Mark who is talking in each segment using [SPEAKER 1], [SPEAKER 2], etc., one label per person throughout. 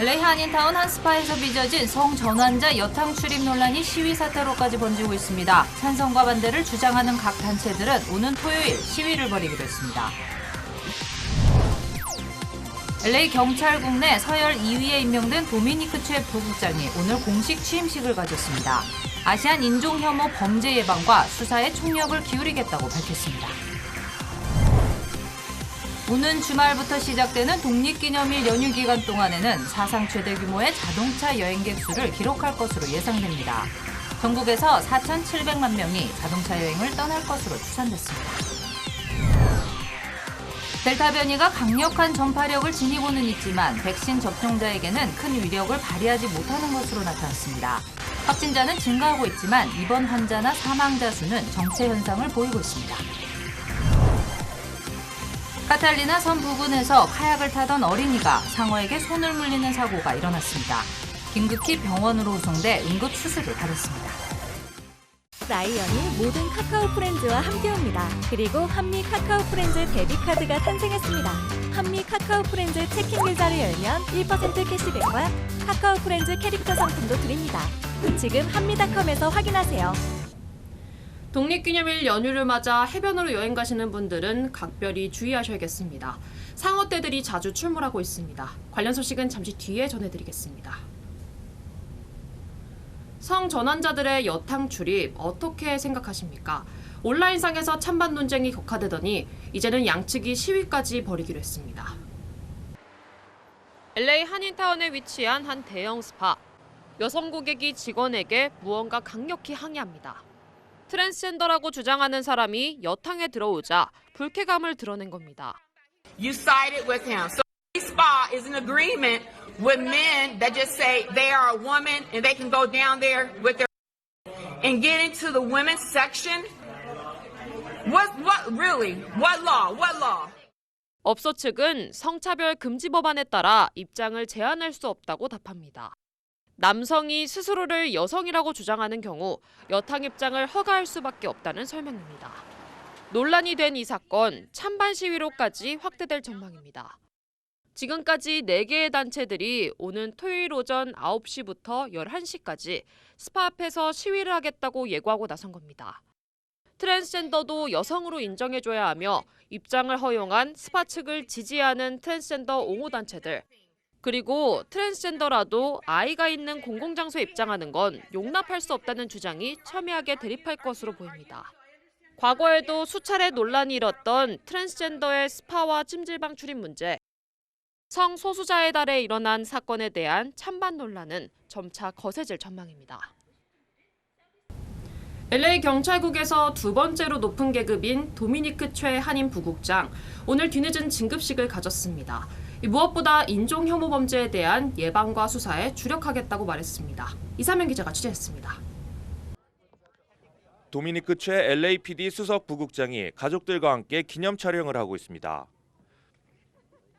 [SPEAKER 1] LA 한인타운 한 스파에서 빚어진 성전환자 여탕 출입 논란이 시위 사태로까지 번지고 있습니다. 찬성과 반대를 주장하는 각 단체들은 오는 토요일 시위를 벌이기로 했습니다. LA 경찰국 내 서열 2위에 임명된 도미니크 최 부국장이 오늘 공식 취임식을 가졌습니다. 아시안 인종 혐오 범죄 예방과 수사에 총력을 기울이겠다고 밝혔습니다. 오는 주말부터 시작되는 독립기념일 연휴 기간 동안에는 사상 최대 규모의 자동차 여행객 수를 기록할 것으로 예상됩니다. 전국에서 4,700만 명이 자동차 여행을 떠날 것으로 추산됐습니다. 델타 변이가 강력한 전파력을 지니고는 있지만 백신 접종자에게는 큰 위력을 발휘하지 못하는 것으로 나타났습니다. 확진자는 증가하고 있지만 입원 환자나 사망자 수는 정체 현상을 보이고 있습니다. 카탈리나 섬 부근에서 카약을 타던 어린이가 상어에게 손을 물리는 사고가 일어났습니다. 긴급히 병원으로 후송돼 응급 수술을 받았습니다.
[SPEAKER 2] 라이언이 모든 카카오 프렌즈와 함께합니다. 그리고 한미 카카오 프렌즈 데뷔카드가 탄생했습니다. 한미 카카오 프렌즈 체킹 계좌를 열면 1% 캐시백과 카카오 프렌즈 캐릭터 상품도 드립니다. 지금 한미닷컴에서 확인하세요.
[SPEAKER 3] 독립기념일 연휴를 맞아 해변으로 여행 가시는 분들은 각별히 주의하셔야겠습니다. 상어떼들이 자주 출몰하고 있습니다. 관련 소식은 잠시 뒤에 전해드리겠습니다. 성전환자들의 여탕 출입 어떻게 생각하십니까? 온라인상에서 찬반 논쟁이 격화되더니 이제는 양측이 시위까지 벌이기로 했습니다. LA 한인타운에 위치한 한 대형 스파. 여성 고객이 직원에게 무언가 강력히 항의합니다. 트랜스젠더라고 주장하는 사람이 여탕에 들어오자 불쾌감을 드러낸 겁니다.
[SPEAKER 4] You sided with him. So spa is an agreement with men that just say they are a woman and they can go down there with their and get into the women's section. What what really? What law? What law?
[SPEAKER 3] 업소 측은 성차별 금지 법안에 따라 입장을 제한할 수 없다고 답합니다. 남성이 스스로를 여성이라고 주장하는 경우 여탕 입장을 허가할 수밖에 없다는 설명입니다. 논란이 된 이 사건 찬반 시위로까지 확대될 전망입니다. 지금까지 4개의 단체들이 오는 토요일 오전 9시부터 11시까지 스파 앞에서 시위를 하겠다고 예고하고 나선 겁니다. 트랜스젠더도 여성으로 인정해줘야 하며 입장을 허용한 스파 측을 지지하는 트랜스젠더 옹호단체들 그리고 트랜스젠더라도 아이가 있는 공공장소에 입장하는 건 용납할 수 없다는 주장이 첨예하게 대립할 것으로 보입니다. 과거에도 수차례 논란이 일었던 트랜스젠더의 스파와 찜질방 출입 문제. 성소수자의 달에 일어난 사건에 대한 찬반 논란은 점차 거세질 전망입니다. LA 경찰국에서 두 번째로 높은 계급인 도미니크 최 한인 부국장 오늘 뒤늦은 진급식을 가졌습니다. 무엇보다 인종 혐오 범죄에 대한 예방과 수사에 주력하겠다고 말했습니다. 이사명 기자가 취재했습니다.
[SPEAKER 5] 도미니크 최 LAPD 수석 부국장이 가족들과 함께 기념 촬영을 하고 있습니다.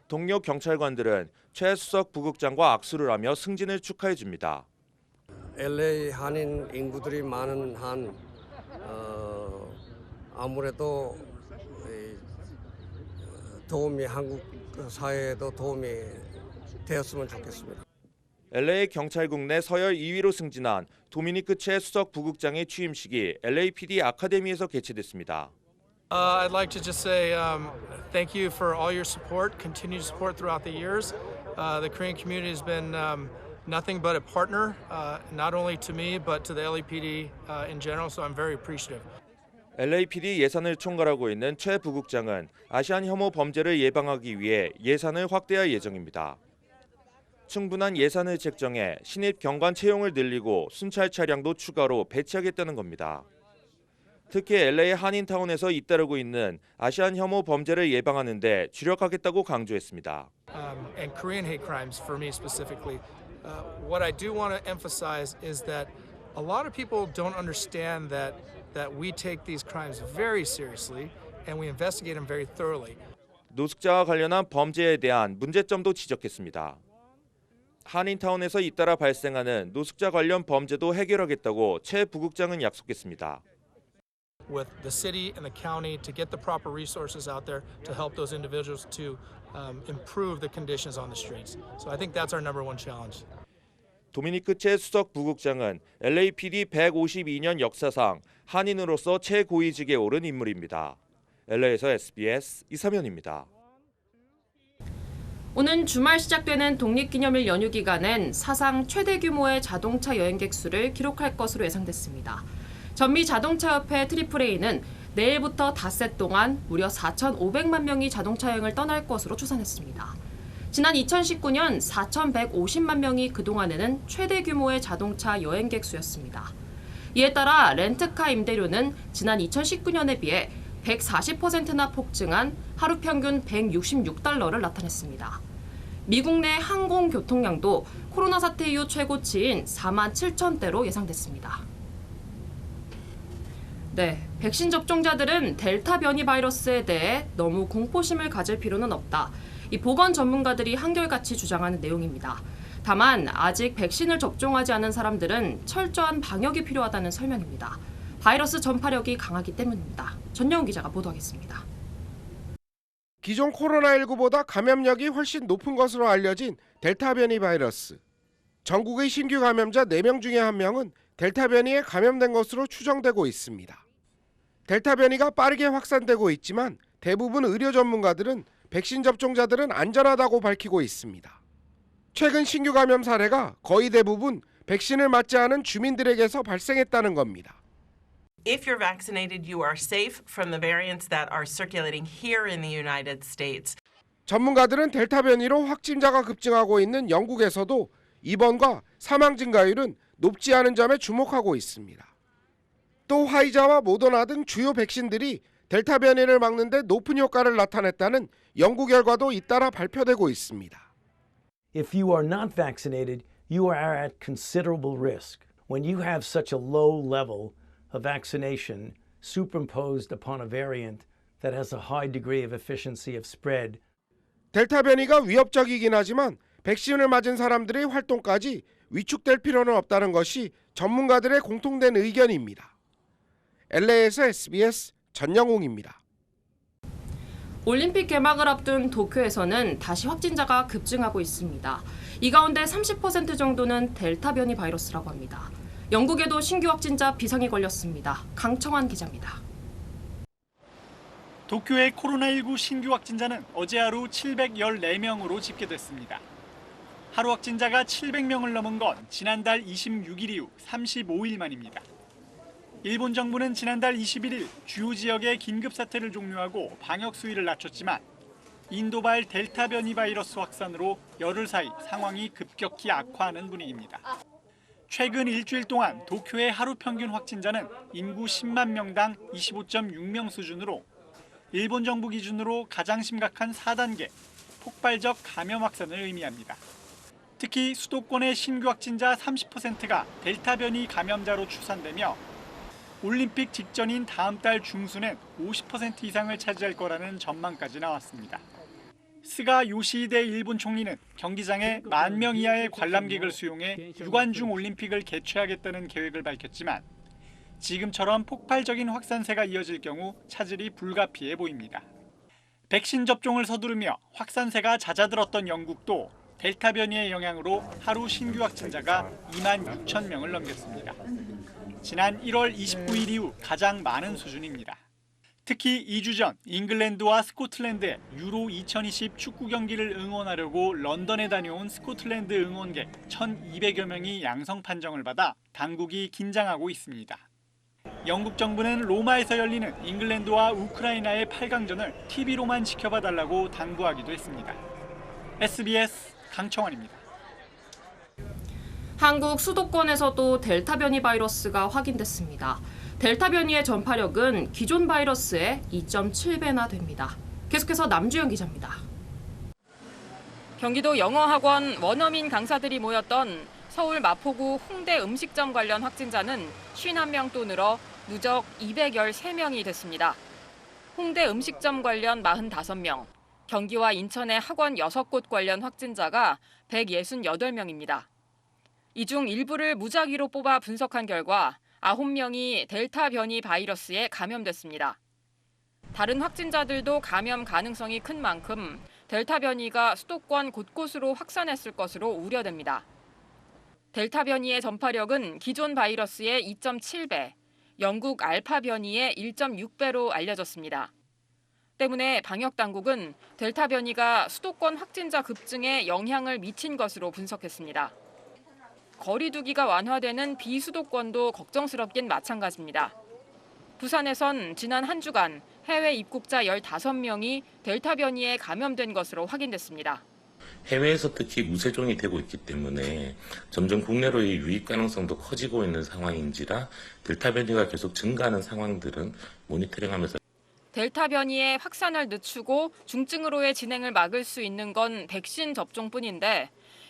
[SPEAKER 5] 동료 경찰관들은 최 수석 부국장과 악수를 하며 승진을 축하해 줍니다.
[SPEAKER 6] LA 한인 인구들이 많은 한 어, 아무래도 이, 어, 도움이 한국 사회에도 도움이 되었으면 좋겠습니다.
[SPEAKER 5] LA 경찰국 내 서열 2위로 승진한 도미니크 최 수석 부국장의 취임식이 LAPD 아카데미에서 개최됐습니다.
[SPEAKER 7] Uh, I'd like to just say um, thank you for all your support, continued support throughout the years. Uh, the Korean community has been um, nothing but a partner, uh, not only to me, but to the LAPD uh, in general, so I'm very appreciative.
[SPEAKER 5] LAPD 예산을 총괄하고 있는 최 부국장은 아시안 혐오 범죄를 예방하기 위해 예산을 확대할 예정입니다. 충분한 예산을 책정해 신입 경관 채용을 늘리고 순찰 차량도 추가로 배치하겠다는 겁니다. 특히 LA 한인타운에서 잇따르고 있는 아시안 혐오 범죄를 예방하는 데 주력하겠다고 강조했습니다.
[SPEAKER 7] um, and Korean hate crimes for me specifically. Uh, what I do want to emphasize is that a lot of people don't understand that that we take these crimes very seriously and we investigate them very thoroughly.
[SPEAKER 5] 노숙자와 관련한 범죄에 대한 문제점도 지적했습니다. 한인타운에서 잇따라 발생하는 노숙자 관련 범죄도 해결하겠다고 최 부국장은 약속했습니다.
[SPEAKER 7] with the city and the county to get the proper resources out there to help those individuals to um, improve the conditions on the streets. So I think that's our number one challenge.
[SPEAKER 5] 도미니크 채 수석 부국장은 LAPD 152년 역사상 한인으로서 최고위직에 오른 인물입니다. LA에서 SBS 이사면입니다.
[SPEAKER 8] 오는 주말 시작되는 독립기념일 연휴 기간엔 사상 최대 규모의 자동차 여행객 수를 기록할 것으로 예상됐습니다. 전미 자동차협회 트리플A는 내일부터 닷새 동안 무려 4,500만 명이 자동차 여행을 떠날 것으로 추산했습니다. 지난 2019년 4,150만 명이 그동안에는 최대 규모의 자동차 여행객 수였습니다. 이에 따라 렌트카 임대료는 지난 2019년에 비해 140%나 폭증한 하루 평균 166달러를 나타냈습니다. 미국 내 항공 교통량도 코로나 사태 이후 최고치인 4만 7천 대로 예상됐습니다. 네, 백신 접종자들은 델타 변이 바이러스에 대해 너무 공포심을 가질 필요는 없다. 이 보건 전문가들이 한결같이 주장하는 내용입니다. 다만 아직 백신을 접종하지 않은 사람들은 철저한 방역이 필요하다는 설명입니다. 바이러스 전파력이 강하기 때문입니다. 전영훈 기자가 보도하겠습니다.
[SPEAKER 9] 기존 코로나19보다 감염력이 훨씬 높은 것으로 알려진 델타 변이 바이러스. 전국의 신규 감염자 4명 중에 1명은 델타 변이에 감염된 것으로 추정되고 있습니다. 델타 변이가 빠르게 확산되고 있지만 대부분 의료 전문가들은 백신 접종자들은 안전하다고 밝히고 있습니다. 최근 신규 감염 사례가 거의 대부분 백신을 맞지 않은 주민들에게서 발생했다는 겁니다.
[SPEAKER 10] If you're vaccinated, you are safe from the variants that are circulating here in the United States.
[SPEAKER 9] 전문가들은 델타 변이로 확진자가 급증하고 있는 영국에서도 입원과 사망 증가율은 높지 않은 점에 주목하고 있습니다. 또 화이자와 모더나 등 주요 백신들이 델타 변이를 막는데 높은 효과를 나타냈다는 연구 결과도 잇따라 발표되고 있습니다.
[SPEAKER 11] If you are not vaccinated, you are at considerable risk. When you have such a low level of vaccination superimposed upon a variant that has a high degree of efficiency of spread,
[SPEAKER 9] 델타 변이가 위협적이긴 하지만 백신을 맞은 사람들의 활동까지 위축될 필요는 없다는 것이 전문가들의 공통된 의견입니다. LA에서 SBS 전영웅입니다.
[SPEAKER 8] 올림픽 개막을 앞둔 도쿄에서는 다시 확진자가 급증하고 있습니다. 이 가운데 30% 정도는 델타 변이 바이러스라고 합니다. 영국에도 신규 확진자 비상이 걸렸습니다. 강청환 기자입니다.
[SPEAKER 12] 도쿄의 코로나19 신규 확진자는 어제 하루 714명으로 집계됐습니다. 하루 확진자가 700명을 넘은 건 지난달 26일 이후 35일 만입니다. 일본 정부는 지난달 21일 주요 지역의 긴급 사태를 종료하고 방역 수위를 낮췄지만 인도발 델타 변이 바이러스 확산으로 열흘 사이 상황이 급격히 악화하는 분위기입니다. 최근 일주일 동안 도쿄의 하루 평균 확진자는 인구 10만 명당 25.6명 수준으로 일본 정부 기준으로 가장 심각한 4단계 폭발적 감염 확산을 의미합니다. 특히 수도권의 신규 확진자 30%가 델타 변이 감염자로 추산되며 올림픽 직전인 다음 달 중순엔 50% 이상을 차지할 거라는 전망까지 나왔습니다. 스가 요시히데 일본 총리는 경기장에 만 명 이하의 관람객을 수용해 유관중 올림픽을 개최하겠다는 계획을 밝혔지만 지금처럼 폭발적인 확산세가 이어질 경우 차질이 불가피해 보입니다. 백신 접종을 서두르며 확산세가 잦아들었던 영국도 델타 변이의 영향으로 하루 신규 확진자가 2만 6천 명을 넘겼습니다. 지난 1월 29일 이후 가장 많은 수준입니다. 특히 2주 전 잉글랜드와 스코틀랜드의 유로 2020 축구 경기를 응원하려고 런던에 다녀온 스코틀랜드 응원객 1,200여 명이 양성 판정을 받아 당국이 긴장하고 있습니다. 영국 정부는 로마에서 열리는 잉글랜드와 우크라이나의 8강전을 TV로만 지켜봐 달라고 당부하기도 했습니다. SBS 강청원입니다.
[SPEAKER 8] 한국 수도권에서도 델타 변이 바이러스가 확인됐습니다. 델타 변이의 전파력은 기존 바이러스의 2.7배나 됩니다. 계속해서 남주현 기자입니다.
[SPEAKER 13] 경기도 영어학원 원어민 강사들이 모였던 서울 마포구 홍대 음식점 관련 확진자는 51명 또 늘어 누적 213명이 됐습니다. 홍대 음식점 관련 45명, 경기와 인천의 학원 6곳 관련 확진자가 168명입니다. 이 중 일부를 무작위로 뽑아 분석한 결과 9명이 델타 변이 바이러스에 감염됐습니다. 다른 확진자들도 감염 가능성이 큰 만큼 델타 변이가 수도권 곳곳으로 확산했을 것으로 우려됩니다. 델타 변이의 전파력은 기존 바이러스의 2.7배, 영국 알파 변이의 1.6배로 알려졌습니다. 때문에 방역 당국은 델타 변이가 수도권 확진자 급증에 영향을 미친 것으로 분석했습니다. 거리두기가 완화되는 비수도권도 걱정스럽긴 마찬가지입니다. 부산에선 지난 한 주간 해외 입국자 15명이 델타 변이에 감염된 것으로 확인됐습니다.
[SPEAKER 14] 해외에서 특히 우세종이 되고 있기 때문에 점점 국내로의 유입 가능성도 커지고 있는 상황인지라 델타 변이가 계속 증가하는 상황들은 모니터링하면서
[SPEAKER 13] 델타 변이의 확산을 늦추고 중증으로의 진행을 막을 수 있는 건 백신 접종뿐인데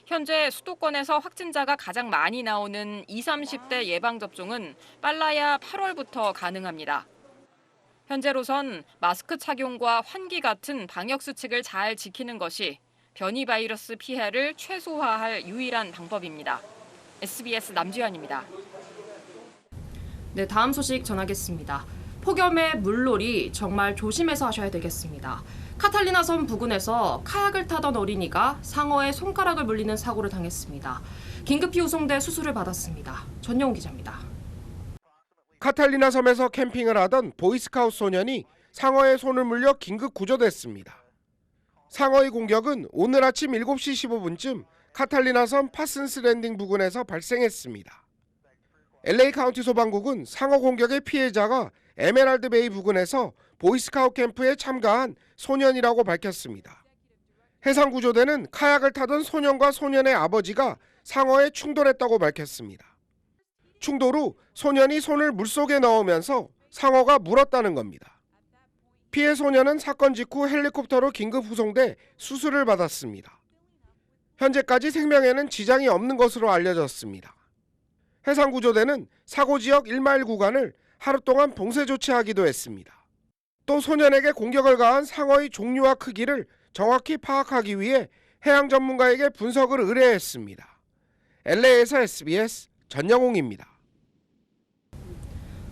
[SPEAKER 13] 현재 수도권에서 확진자가 가장 많이 나오는 20, 30대 예방접종은 빨라야 8월부터 가능합니다. 현재로선 마스크 착용과 환기 같은 방역 수칙을 잘 지키는 것이 변이 바이러스 피해를 최소화할 유일한 방법입니다. SBS 남주현입니다.
[SPEAKER 8] 네, 다음 소식 전하겠습니다. 폭염의 물놀이 정말 조심해서 하셔야 되겠습니다. 카탈리나 섬 부근에서 카약을 타던 어린이가 상어에 손가락을 물리는 사고를 당했습니다. 긴급히 후송돼 수술을 받았습니다. 전영우 기자입니다.
[SPEAKER 9] 카탈리나 섬에서 캠핑을 하던 보이스카우트 소년이 상어의 손을 물려 긴급 구조됐습니다. 상어의 공격은 오늘 아침 7시 15분쯤 카탈리나 섬 파슨스 랜딩 부근에서 발생했습니다. LA 카운티 소방국은 상어 공격의 피해자가 에메랄드 베이 부근에서 보이스카우트 캠프에 참가한 소년이라고 밝혔습니다. 해상구조대는 카약을 타던 소년과 소년의 아버지가 상어에 충돌했다고 밝혔습니다. 충돌 후 소년이 손을 물속에 넣으면서 상어가 물었다는 겁니다. 피해 소년은 사건 직후 헬리콥터로 긴급 후송돼 수술을 받았습니다. 현재까지 생명에는 지장이 없는 것으로 알려졌습니다. 해상구조대는 사고 지역 1마일 구간을 하루 동안 봉쇄 조치하기도 했습니다. 또 소년에게 공격을 가한 상어의 종류와 크기를 정확히 파악하기 위해 해양 전문가에게 분석을 의뢰했습니다. LA에서 SBS 전영웅입니다.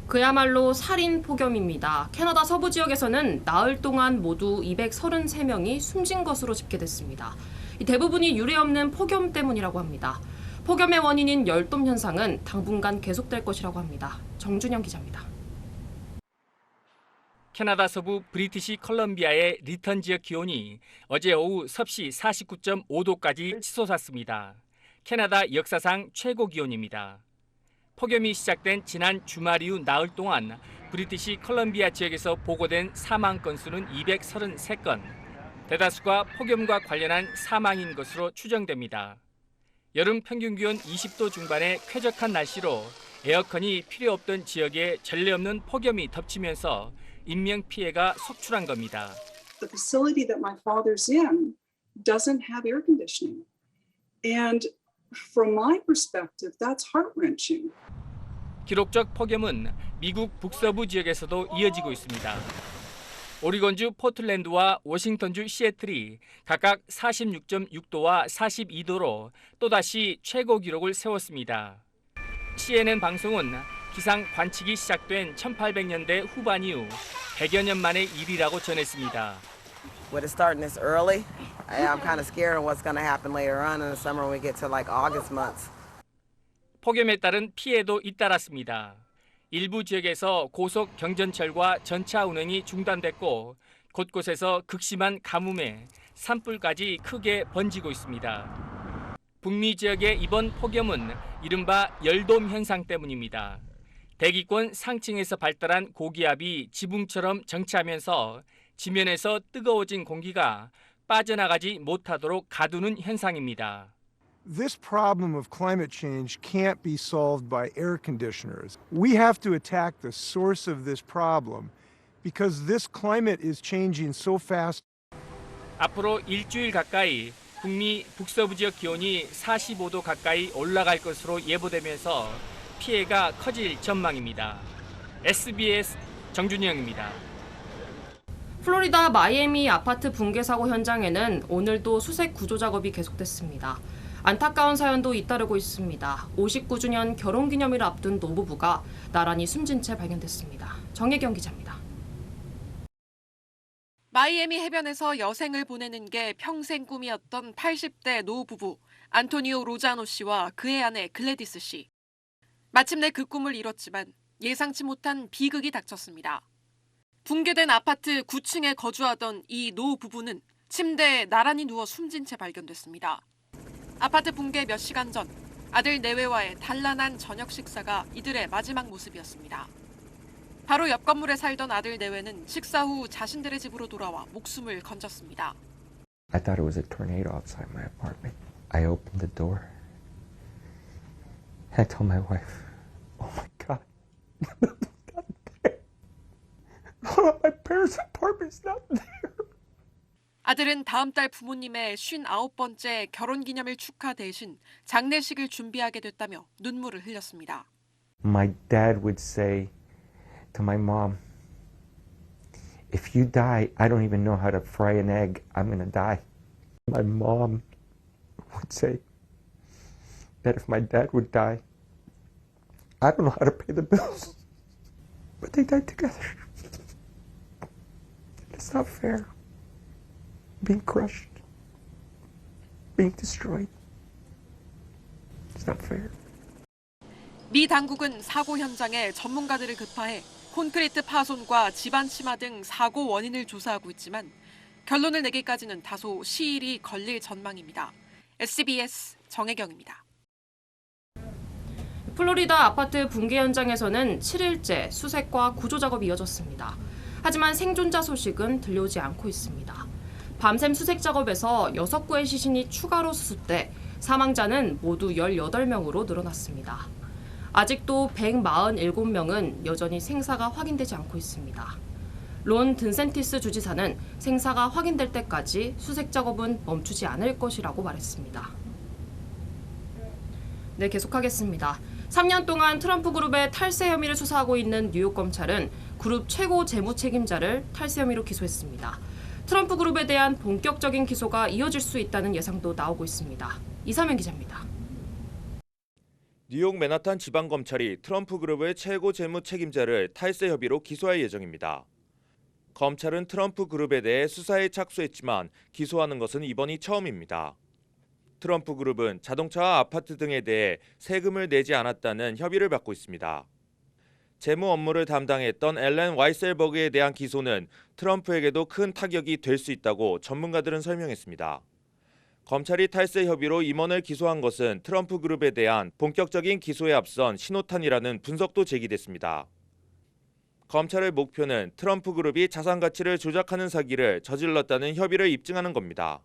[SPEAKER 8] 그야말로 살인 폭염입니다. 캐나다 서부 지역에서는 나흘 동안 모두 233명이 숨진 것으로 집계됐습니다. 이 대부분이 유례 없는 폭염 때문이라고 합니다. 폭염의 원인인 열돔 현상은 당분간 계속될 것이라고 합니다. 정준영 기자입니다.
[SPEAKER 15] 캐나다 서부 브리티시 컬럼비아의 리턴 지역 기온이 어제 오후 섭씨 49.5도까지 치솟았습니다. 캐나다 역사상 최고 기온입니다. 폭염이 시작된 지난 주말 이후 나흘 동안 브리티시 컬럼비아 지역에서 보고된 사망 건수는 233건, 대다수가 폭염과 관련한 사망인 것으로 추정됩니다. 여름 평균 기온 20도 중반의 쾌적한 날씨로 에어컨이 필요 없던 지역에 전례 없는 폭염이 덮치면서 인명 피해가 속출한 겁니다.
[SPEAKER 16] the facility that my father's in doesn't have air conditioning. And from my perspective, that's heart wrenching.
[SPEAKER 15] 기록적 폭염은 미국 북서부 지역에서도 이어지고 있습니다. 오리건주 포틀랜드와 워싱턴주 시애틀이 각각 46.6도와 42도로 또다시 최고 기록을 세웠습니다. CNN 방송은 기상 관측이 시작된 1800년대 후반 이후 100여 년 만의 일이라고 전했습니다.
[SPEAKER 17] With it starting this early, I'm kind of scared of what's going to happen later on in the summer when we get to like August months.
[SPEAKER 15] 폭염에 따른 피해도 잇따랐습니다. 일부 지역에서 고속 경전철과 전차 운행이 중단됐고 곳곳에서 극심한 가뭄에 산불까지 크게 번지고 있습니다. 북미 지역의 이번 폭염은 이른바 열돔 현상 때문입니다. 대기권 상층에서 발달한 고기압이 지붕처럼 정치하면서 지면에서 뜨거워진 공기가 빠져나가지 못하도록 가두는 현상입니다.
[SPEAKER 18] This problem of climate change can't be solved by air conditioners. We have to attack the source of this problem because this climate is changing so fast.
[SPEAKER 15] 앞으로 일주일 가까이 북미 북서부 지역 기온이 45도 가까이 올라갈 것으로 예보되면서 피해가 커질 전망입니다. SBS 정준영입니다.
[SPEAKER 8] 플로리다 마이애미 아파트 붕괴 사고 현장에는 오늘도 수색 구조 작업이 계속됐습니다. 안타까운 사연도 잇따르고 있습니다. 59주년 결혼 기념일을 앞둔 노부부가 나란히 숨진 채 발견됐습니다. 정혜경 기자입니다.
[SPEAKER 19] 마이애미 해변에서 여생을 보내는 게 평생 꿈이었던 80대 노 부부 안토니오 로자노 씨와 그의 아내 글래디스 씨. 마침내 그 꿈을 이뤘지만 예상치 못한 비극이 닥쳤습니다. 붕괴된 아파트 9층에 거주하던 이 노 부부는 침대에 나란히 누워 숨진 채 발견됐습니다. 아파트 붕괴 몇 시간 전 아들 내외와의 단란한 저녁 식사가 이들의 마지막 모습이었습니다. 바로 옆 건물에 살던 아들 내외는 식사 후 자신들의 집으로 돌아와 목숨을 건졌습니다.
[SPEAKER 20] I thought it was a tornado outside my apartment. I opened the door. I told my wife, "Oh my God, my parents' apartment's not there."
[SPEAKER 19] 아들은 다음 달 부모님의 59번째 결혼 기념일 축하 대신 장례식을 준비하게 됐다며 눈물을 흘렸습니다.
[SPEAKER 20] My dad would say to my mom, "If you die, I don't even know how to fry an egg. I'm gonna die." My mom would say that if my dad would die, I don't know how to pay the bills. But they died together. It's not fair. Being crushed, being destroyed. It's not fair.
[SPEAKER 19] 미 당국은 사고 현장에 전문가들을 급파해 콘크리트 파손과 집안 침하 등 사고 원인을 조사하고 있지만 결론을 내기까지는 다소 시일이 걸릴 전망입니다. SBS 정혜경입니다.
[SPEAKER 8] 플로리다 아파트 붕괴 현장에서는 7일째 수색과 구조 작업이 이어졌습니다. 하지만 생존자 소식은 들려오지 않고 있습니다. 밤샘 수색 작업에서 6구의 시신이 추가로 수습돼 사망자는 모두 18명으로 늘어났습니다. 아직도 147명은 여전히 생사가 확인되지 않고 있습니다. 론 든센티스 주지사는 생사가 확인될 때까지 수색 작업은 멈추지 않을 것이라고 말했습니다. 네, 계속하겠습니다. 3년 동안 트럼프 그룹의 탈세 혐의를 수사하고 있는 뉴욕 검찰은 그룹 최고 재무 책임자를 탈세 혐의로 기소했습니다. 트럼프 그룹에 대한 본격적인 기소가 이어질 수 있다는 예상도 나오고 있습니다. 이사면 기자입니다.
[SPEAKER 5] 뉴욕 맨하탄 지방검찰이 트럼프 그룹의 최고 재무 책임자를 탈세 협의로 기소할 예정입니다. 검찰은 트럼프 그룹에 대해 수사에 착수했지만 기소하는 것은 이번이 처음입니다. 트럼프 그룹은 자동차와 아파트 등에 대해 세금을 내지 않았다는 협의를 받고 있습니다. 재무 업무를 담당했던 앨런 와이셀버그에 대한 기소는 트럼프에게도 큰 타격이 될 수 있다고 전문가들은 설명했습니다. 검찰이 탈세 협의로 임원을 기소한 것은 트럼프 그룹에 대한 본격적인 기소에 앞선 신호탄이라는 분석도 제기됐습니다. 검찰의 목표는 트럼프 그룹이 자산 가치를 조작하는 사기를 저질렀다는 협의를 입증하는 겁니다.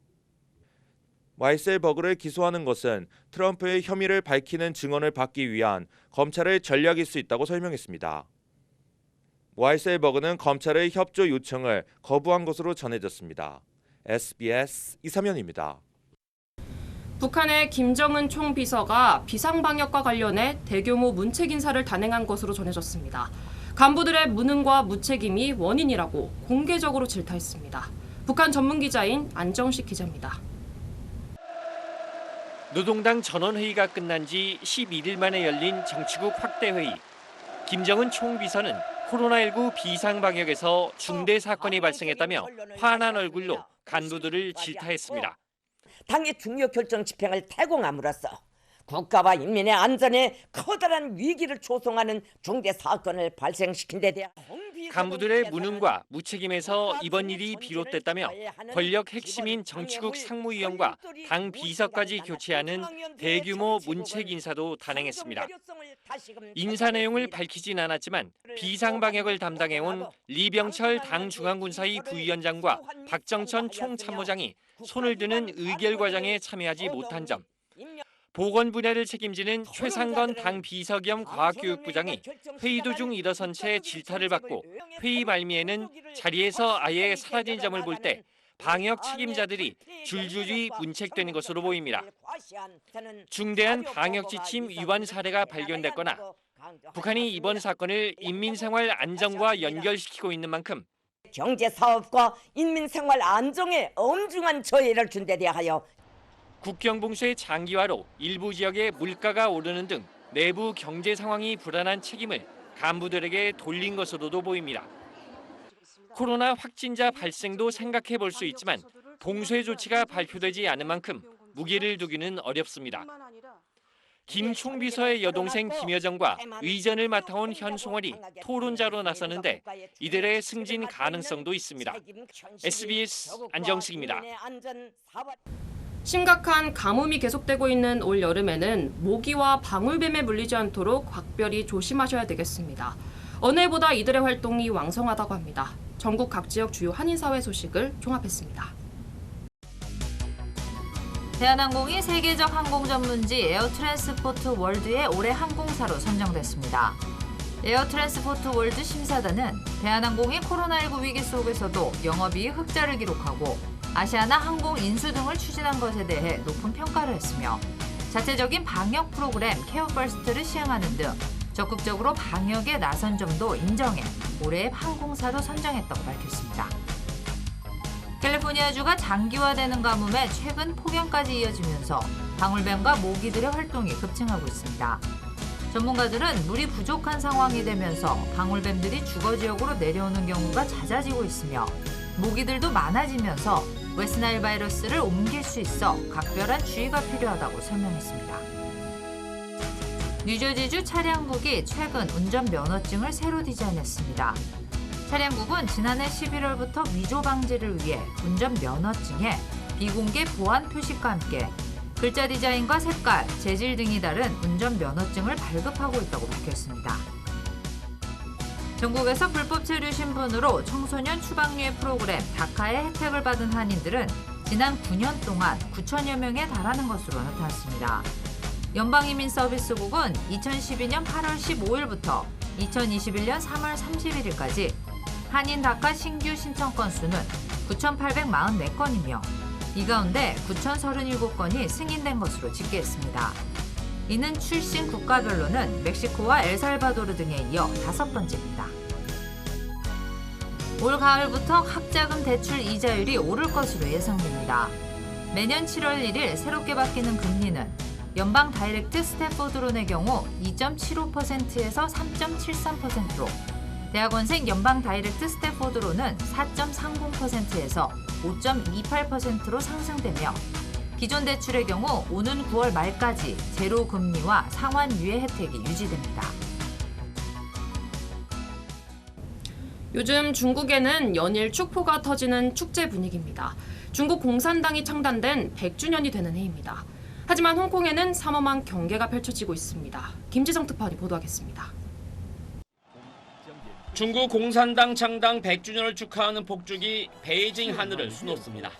[SPEAKER 5] 와이셀 버그를 기소하는 것은 트럼프의 혐의를 밝히는 증언을 받기 위한 검찰의 전략일 수 있다고 설명했습니다. 와이셀 버그는 검찰의 협조 요청을 거부한 것으로 전해졌습니다. SBS 이사면입니다.
[SPEAKER 8] 북한의 김정은 총비서가 비상방역과 관련해 대규모 문책 인사를 단행한 것으로 전해졌습니다. 간부들의 무능과 무책임이 원인이라고 공개적으로 질타했습니다. 북한 전문 기자인 안정식 기자입니다.
[SPEAKER 21] 노동당 전원회의가 끝난 지 11일 만에 열린 정치국 확대회의. 김정은 총비서는 코로나19 비상방역에서 중대 사건이 발생했다며 화난 얼굴로 간부들을 질타했습니다.
[SPEAKER 22] 당의 중요 결정 집행을 태공함으로써 국가와 인민의 안전에 커다란 위기를 조성하는 중대 사건을 발생시킨 데 대한
[SPEAKER 21] 간부들의 무능과 무책임에서 이번 일이 비롯됐다며 권력 핵심인 정치국 상무위원과 당 비서까지 교체하는 대규모 문책 인사도 단행했습니다. 인사 내용을 밝히진 않았지만 비상방역을 담당해온 리병철 당 중앙군사위 부위원장과 박정천 총참모장이 손을 드는 의결 과정에 참여하지 못한 점, 보건 분야를 책임지는 최상건 당 비서 겸 과학교육부장이 회의 도중 일어선 채 질타를 받고 회의 말미에는 자리에서 아예 사라진 점을 볼 때 방역 책임자들이 줄줄이 문책되는 것으로 보입니다. 중대한 방역 지침 위반 사례가 발견됐거나 북한이 이번 사건을 인민생활 안정과 연결시키고 있는 만큼
[SPEAKER 22] 경제 사업과 인민 생활 안정에 엄중한 저해를 준 데 대하여
[SPEAKER 21] 국경봉쇄 장기화로 일부 지역의 물가가 오르는 등 내부 경제 상황이 불안한 책임을 간부들에게 돌린 것으로도 보입니다.
[SPEAKER 23] 코로나 확진자 발생도 생각해 볼 수 있지만 봉쇄 조치가 발표되지 않은 만큼 무게를 두기는 어렵습니다. 김 총 비서의 여동생 김여정과 의전을 맡아온 현송월이 토론자로 나서는데 이들의 승진 가능성도 있습니다. SBS 안정식입니다.
[SPEAKER 8] 심각한 가뭄이 계속되고 있는 올 여름에는 모기와 방울뱀에 물리지 않도록 각별히 조심하셔야 되겠습니다. 어느 해보다 이들의 활동이 왕성하다고 합니다. 전국 각 지역 주요 한인사회 소식을 종합했습니다.
[SPEAKER 1] 대한항공이 세계적 항공 전문지 에어 트랜스포트 월드의 올해 항공사로 선정됐습니다. 에어 트랜스포트 월드 심사단은 대한항공이 코로나19 위기 속에서도 영업이익 흑자를 기록하고 아시아나 항공 인수 등을 추진한 것에 대해 높은 평가를 했으며 자체적인 방역 프로그램 케어 퍼스트를 시행하는 등 적극적으로 방역에 나선 점도 인정해 올해의 항공사로 선정했다고 밝혔습니다. 캘리포니아주가 장기화되는 가뭄에 최근 폭염까지 이어지면서 방울뱀과 모기들의 활동이 급증하고 있습니다. 전문가들은 물이 부족한 상황이 되면서 방울뱀들이 주거 지역으로 내려오는 경우가 잦아지고 있으며 모기들도 많아지면서 웨스나일 바이러스를 옮길 수 있어 각별한 주의가 필요하다고 설명했습니다. 뉴저지주 차량국이 최근 운전 면허증을 새로 디자인했습니다. 차량국은 지난해 11월부터 위조 방지를 위해 운전 면허증에 비공개 보안 표식과 함께 글자 디자인과 색깔, 재질 등이 다른 운전 면허증을 발급하고 있다고 밝혔습니다. 전국에서 불법 체류 신분으로 청소년 추방유예 프로그램 다카의 혜택을 받은 한인들은 지난 9년 동안 9천여 명에 달하는 것으로 나타났습니다. 연방이민서비스국은 2012년 8월 15일부터 2021년 3월 31일까지 한인 다카 신규 신청 건수는 9,844건이며 이 가운데 9,037건이 승인된 것으로 집계했습니다. 이는 출신 국가별로는 멕시코와 엘살바도르 등에 이어 다섯 번째입니다. 올 가을부터 학자금 대출 이자율이 오를 것으로 예상됩니다. 매년 7월 1일 새롭게 바뀌는 금리는 연방 다이렉트 스태포드론의 경우 2.75%에서 3.73%로 대학원생 연방 다이렉트 스태포드론은 4.30%에서 5.28%로 상승되며 기존 대출의 경우 오는 9월 말까지 제로 금리와 상환 유예 혜택이 유지됩니다.
[SPEAKER 8] 요즘 중국에는 연일 축포가 터지는 축제 분위기입니다. 중국 공산당이 창단된 100주년이 되는 해입니다. 하지만 홍콩에는 삼엄한 경계가 펼쳐지고 있습니다. 김지성 특파원이 보도하겠습니다.
[SPEAKER 23] 중국 공산당 창당 100주년을 축하하는 폭죽이 베이징 하늘을 수놓습니다.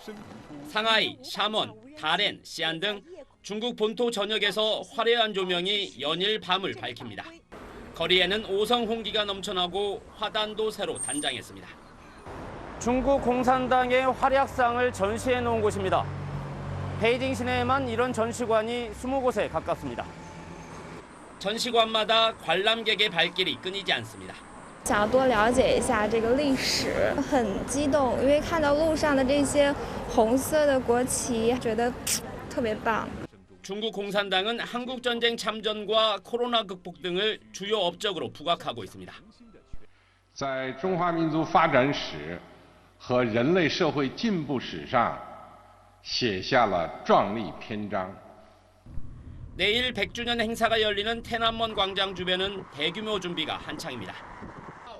[SPEAKER 23] 상하이, 샤먼, 다렌, 시안 등 중국 본토 전역에서 화려한 조명이 연일 밤을 밝힙니다. 거리에는 오성 홍기가 넘쳐나고 화단도 새로 단장했습니다.
[SPEAKER 18] 중국 공산당의 활약상을 전시해 놓은 곳입니다. 베이징 시내에만 이런 전시관이 20곳에 가깝습니다.
[SPEAKER 23] 전시관마다 관람객의 발길이 끊이지 않습니다.
[SPEAKER 24] 想要多了解一下这个历史，很激动，因为看到路上的这些红色的国旗，觉得特别棒。
[SPEAKER 23] 중국 공산당은 한국 전쟁 참전과 코로나 극복 등을 주요 업적으로 부각하고 있습니다.
[SPEAKER 25] 在中华民族发展史和人类社会进步史上写下了壮丽篇章。
[SPEAKER 23] 내일 100주년 행사가 열리는天安门 광장 주변은 대규모 준비가 한창입니다.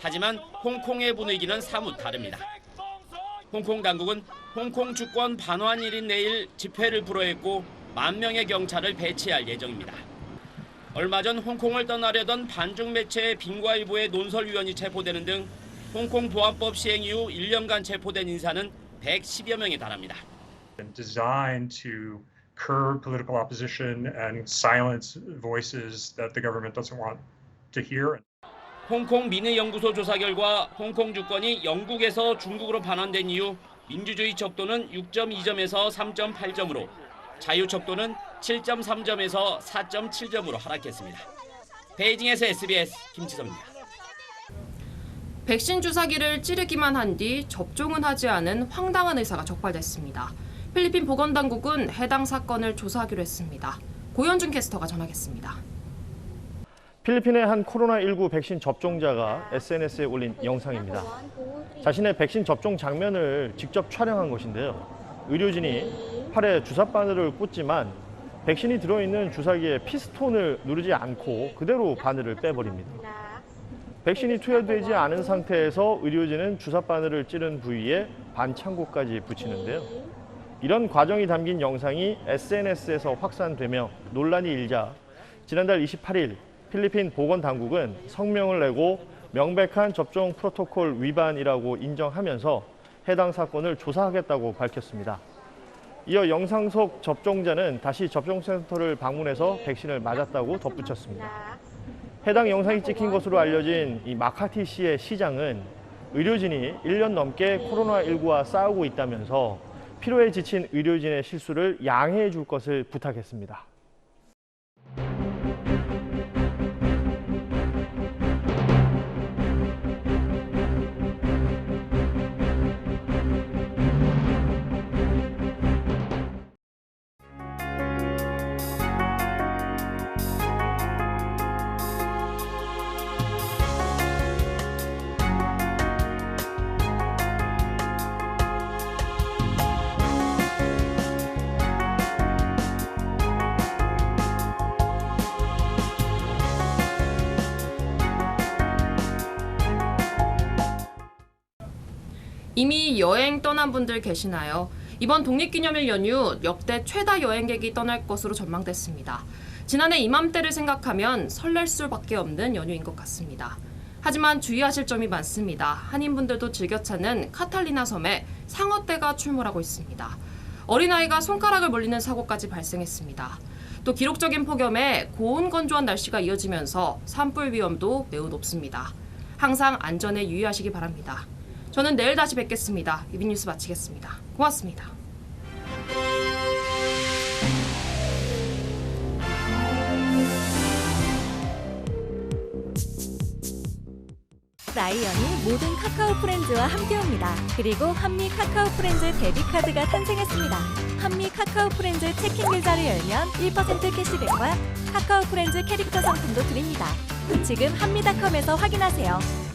[SPEAKER 23] 하지만 홍콩의 분위기는 사뭇 다릅니다. 홍콩 당국은 홍콩 주권 반환일인 내일 집회를 불허했고 만 명의 경찰을 배치할 예정입니다. 얼마 전 홍콩을 떠나려던 반중 매체의 빙과일보의 논설위원이 체포되는 등 홍콩 보안법 시행 이후 1년간 체포된 인사는 110여 명에 달합니다.
[SPEAKER 26] designed to curb political opposition and silence voices that the government doesn't want to hear.
[SPEAKER 23] 홍콩 민의연구소 조사 결과 홍콩 주권이 영국에서 중국으로 반환된 이후 민주주의 척도는 6.2점에서 3.8점으로 자유 척도는 7.3점에서 4.7점으로 하락했습니다. 베이징에서 SBS 김지성입니다.
[SPEAKER 8] 백신 주사기를 찌르기만 한 뒤 접종은 하지 않은 황당한 의사가 적발됐습니다. 필리핀 보건당국은 해당 사건을 조사하기로 했습니다. 고현준 캐스터가 전하겠습니다.
[SPEAKER 27] 필리핀의 한 코로나19 백신 접종자가 SNS에 올린 영상입니다. 자신의 백신 접종 장면을 직접 촬영한 것인데요. 의료진이 팔에 주사 바늘을 꽂지만 백신이 들어있는 주사기에 피스톤을 누르지 않고 그대로 바늘을 빼버립니다. 백신이 투여되지 않은 상태에서 의료진은 주사 바늘을 찌른 부위에 반창고까지 붙이는데요. 이런 과정이 담긴 영상이 SNS에서 확산되며 논란이 일자 지난달 28일 필리핀 보건당국은 성명을 내고 명백한 접종 프로토콜 위반이라고 인정하면서 해당 사건을 조사하겠다고 밝혔습니다. 이어 영상 속 접종자는 다시 접종센터를 방문해서 백신을 맞았다고 덧붙였습니다. 해당 영상이 찍힌 것으로 알려진 이 마카티 시의 시장은 의료진이 1년 넘게 코로나19와 싸우고 있다면서 피로에 지친 의료진의 실수를 양해해 줄 것을 부탁했습니다.
[SPEAKER 8] 이미 여행 떠난 분들 계시나요? 이번 독립기념일 연휴 역대 최다 여행객이 떠날 것으로 전망됐습니다. 지난해 이맘때를 생각하면 설렐 수밖에 없는 연휴인 것 같습니다. 하지만 주의하실 점이 많습니다. 한인분들도 즐겨 찾는 카탈리나 섬에 상어떼가 출몰하고 있습니다. 어린아이가 손가락을 물리는 사고까지 발생했습니다. 또 기록적인 폭염에 고온 건조한 날씨가 이어지면서 산불 위험도 매우 높습니다. 항상 안전에 유의하시기 바랍니다. 저는 내일 다시 뵙겠습니다. 이비뉴스 마치겠습니다. 고맙습니다.
[SPEAKER 28] 라이언이 모든 카카오 프렌즈와 함께옵니다. 그리고 한미 카카오 프렌즈 데뷔카드가 탄생했습니다. 한미 카카오 프렌즈 체킹 계좌를 열면 1% 캐시백과 카카오 프렌즈 캐릭터 상품도 드립니다. 지금 한미닷컴에서 확인하세요.